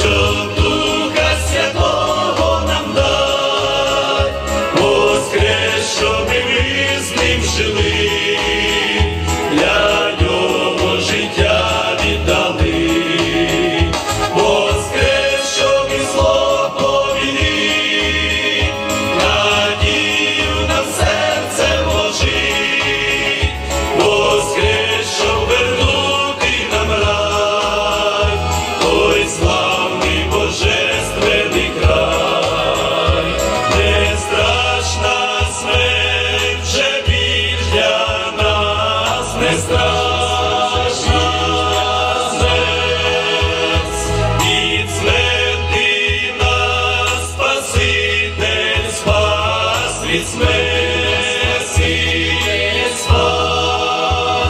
show. It's me.